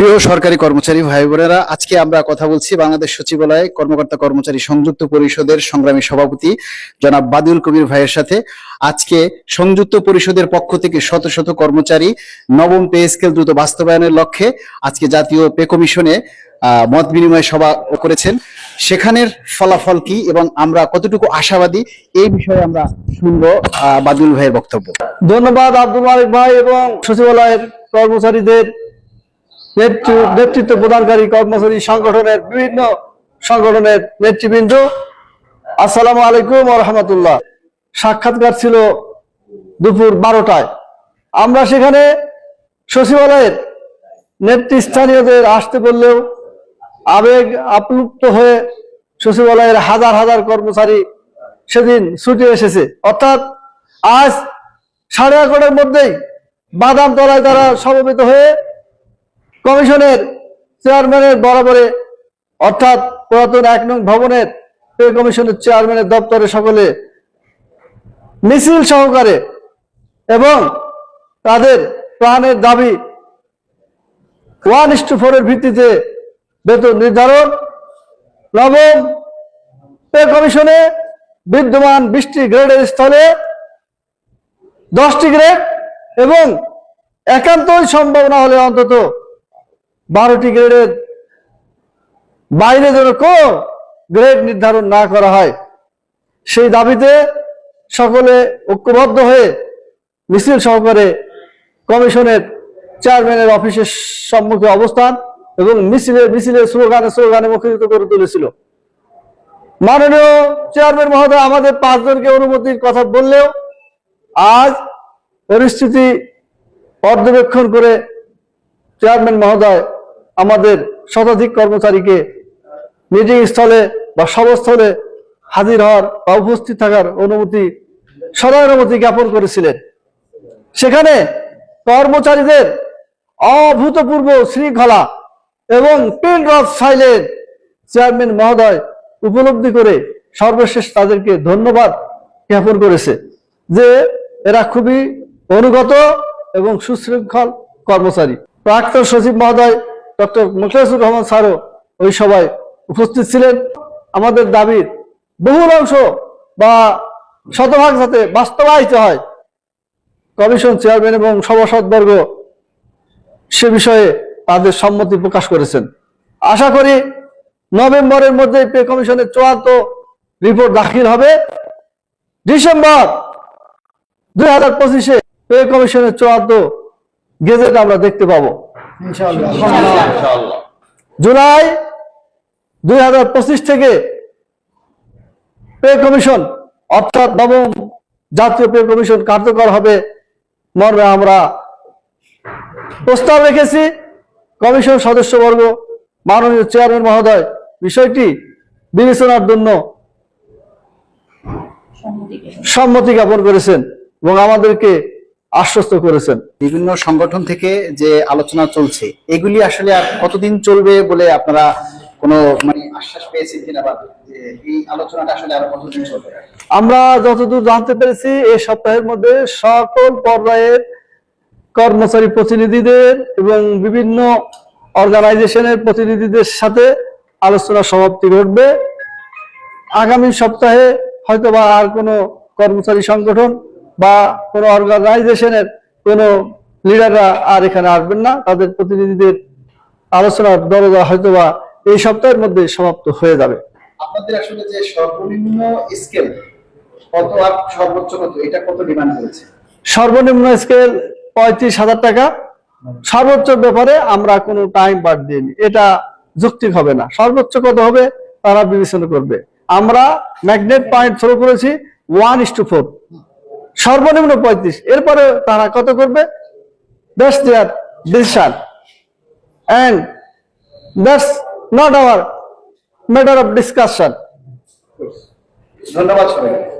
প্রিয় সরকারি কর্মচারী ভাই বোনেরা, আজকে আমরা কথা বলছি বাংলাদেশ সচিবালয় কর্মকর্তা কর্মচারী সংযুক্ত পরিষদের সংগ্রামী সভাপতি জনাব বাদুল কবির ভাইয়ের সাথে। আজকে সংযুক্ত পরিষদের পক্ষ থেকে শত শত কর্মচারী নবম পে স্কেল দ্রুত বাস্তবায়নের লক্ষ্যে আজকে জাতীয় পে কমিশনে মত বিনিময় সভা করেছেন। সেখানের ফলাফল কি এবং আমরা কতটুকু আশাবাদী, এই বিষয়ে আমরা শুনব বাদুল ভাইয়ের বক্তব্য। ধন্যবাদ আব্দুল মালিক ভাই এবং সচিবালয়ের কর্মচারীদের নেতৃত্ব প্রদানকারী কর্মচারী সংগঠনের বিভিন্ন সংগঠনের নেতৃবৃন্দ। আসসালামু আলাইকুম রহমতুল্লাহ। সাক্ষাৎকার ছিল দুপুর বারোটায়। আমরা সেখানে সচিবালয়ের নেতৃস্থানীয়দের আসতে বললেও আবেগ আপ্লুপ্ত হয়ে সচিবালয়ের হাজার হাজার কর্মচারী সেদিন ছুটে এসেছে। অর্থাৎ আজ সাড়ে এগারোটার মধ্যেই বাদাম তলায় তারা সমবেত হয়ে কমিশনের চেয়ারম্যানের বরাবরে, অর্থাৎ পুরাতন এক নং ভবনের পে কমিশনের চেয়ারম্যানের দপ্তরে সকলে মিছিল সহকারে এবং তাদের প্রাণের দাবি ওয়ান ইস টু ফোরের ভিত্তিতে বেতন নির্ধারণ, নবম পে কমিশনে বিদ্যমান বিশটি গ্রেডের স্থলে দশটি গ্রেড এবং একান্তই সম্ভব না হলে অন্তত বারোটি গ্রেডের বাইরে যেন কোনো গ্রেড নির্ধারণ না করা হয়, সেই দাবিতে সকলে ঐক্যবদ্ধ হয়ে মিছিল সহকারে কমিশনের চেয়ারম্যানের অফিসের সম্মুখে অবস্থান এবং মিছিলে মিছিলে স্লোগানে স্লোগানে মুখরিত করে তুলেছিল। মাননীয় চেয়ারম্যান মহোদয়, আমাদের পাঁচজনকে অনুমতির কথা বললেও আজ পরিস্থিতি পর্যবেক্ষণ করে চেয়ারম্যান মহোদয় আমাদের শতাধিক কর্মচারীকে মিটিং স্থলে বা সবস্থলে হাজির হওয়ার বা উপস্থিত থাকার অনুমতি, সদয় অনুমতি জ্ঞাপন করেছিলেন। সেখানে কর্মচারীদের অভূতপূর্ব শৃঙ্খলা এবং পিন রথ সাইলেন চেয়ারম্যান মহোদয় উপলব্ধি করে সর্বশেষ তাদেরকে ধন্যবাদ জ্ঞাপন করেছে যে এরা খুবই অনুগত এবং সুশৃঙ্খল কর্মচারী। প্রাক্তন সচিব মহোদয় ডক্টর মুখলেসুর রহমান স্যারও ওই সভায় উপস্থিত ছিলেন। আমাদের দাবির বহুল অংশ বা শতভাগ যাতে বাস্তবায়িত হয়। কমিশন চেয়ারম্যান এবং সভাসদবর্গ সে বিষয়ে তাদের সম্মতি প্রকাশ করেছেন। আশা করি নভেম্বরের মধ্যে পে কমিশনের চূড়ান্ত রিপোর্ট দাখিল হবে। ডিসেম্বর দুই হাজার পঁচিশে পে কমিশনের চূড়ান্ত গেজেট আমরা দেখতে পাবো। জুলাই দুই হাজার পঁচিশ থেকে পে কমিশন অর্থাৎ নবম জাতীয় পে কমিশন কার্যকর হবে মর্মে আমরা প্রস্তাব রেখেছি। কমিশন সদস্যবর্গ মাননীয় চেয়ারম্যান মহোদয় বিষয়টি বিবেচনার জন্য সম্মতি জ্ঞাপন করেছেন এবং আমাদেরকে আশ্বস্ত করেছেন। বিভিন্ন সংগঠন থেকে যে আলোচনা চলছে এগুলি আসলে আর কতদিন চলবে বলে আপনারা কোনো মানে আশ্বাস পেয়েছেন কিনা বা এই আলোচনাটা আসলে আর কতদিন চলবে? আমরা যতদূর জানতে পেরেছি এই সপ্তাহের মধ্যে সকল পর্যায়ের কর্মচারী প্রতিনিধিদের এবং বিভিন্ন অর্গানাইজেশনের প্রতিনিধিদের সাথে আলোচনা সমাপ্তি ঘটবে। আগামী সপ্তাহে হয়তোবা আর কোনো কর্মচারী সংগঠন বা কোনো অর্গানাইজেশনের কোনো লিডাররা আর এখানে আসবেন না। তাদের প্রতিনিধিদের আলোচনার দরজা হয়তো বা এই সপ্তাহের মধ্যে সমাপ্ত হয়ে যাবে। আপনাদের আসলে যে সর্বনিম্ন স্কেল কত আর সর্বোচ্চ কত এটা কত ডিমান্ড করেছে? সর্বনিম্ন স্কেল পঁয়ত্রিশ হাজার টাকা। সর্বোচ্চ ব্যাপারে আমরা কোনো টাইম বাদ দিইনি। এটা যৌক্তিক হবে না। সর্বোচ্চ কত হবে তারা বিবেচনা করবে। আমরা ম্যাগনেট পয়েন্ট শুরু করেছি ওয়ান ইস টু ফোর সর্বনিম্ন পঁয়ত্রিশ। এরপরে তারা কত করবে? Best their decision and that's not our matter of discussion ধন্যবাদ সবাইকে।